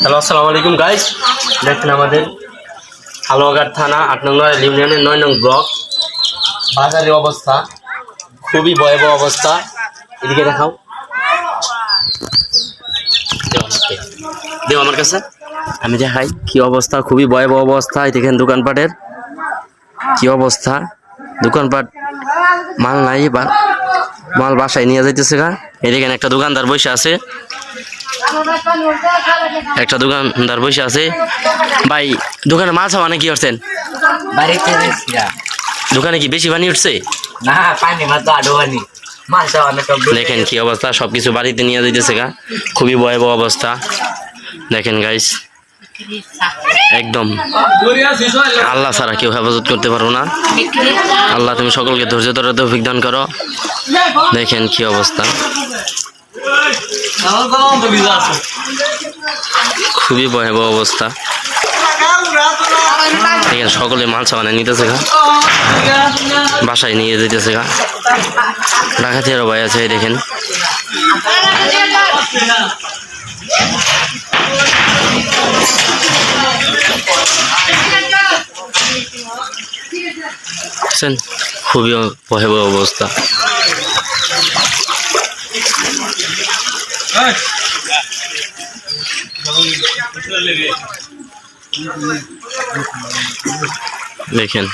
Hello, আসসালামু আলাইকুম guys দেখেন আমাদের হালুয়াঘাট থানা, আট নম্বর ইউনিয়নের নয় নং ব্লক। বাজারের অবস্থা, খুবই ভয়াবহ অবস্থা। এদিকে দেখাও। দেও আমার কাছে। আমি দেখাই কি অবস্থা, খুবই ভয়াবহ অবস্থা। দেখেন দোকানপাটের কি অবস্থা। দোকানপাট মাল নাই, বা মাল বাসায় নিয়ে যাইতেছে গা। এই একটা দোকানদার বসে আছে। একটা দোকানদার বসে আছে। ভাই দোকানে মাছ মানে কি করছেন? দোকানে কি বেশি পানি উঠছে? না পানি মাত্র আডো পানি। মাছ দেখেন কি অবস্থা সবকিছু বাড়িতে নিয়ে যাইতেছে গা। খুবই ভয়াবহ অবস্থা। দেখেন গাইস একদম আল্লাহ ছাড়া কেউ হেফাজত করতে পারব না। আল্লাহ তুমি সকলকে ধৈর্য ধরে তৌফিক দান করো। দেখেন কি অবস্থা। খুবই ভয়াবহ অবস্থা। দেখেন সকলে মাল সাবানে নিতেছে গা। বাসায় নিয়ে যেতেছে গা। ডাকাতেরও ভাই আছে দেখেন? খুবই ভয়াবহ অবস্থা। দেখেন।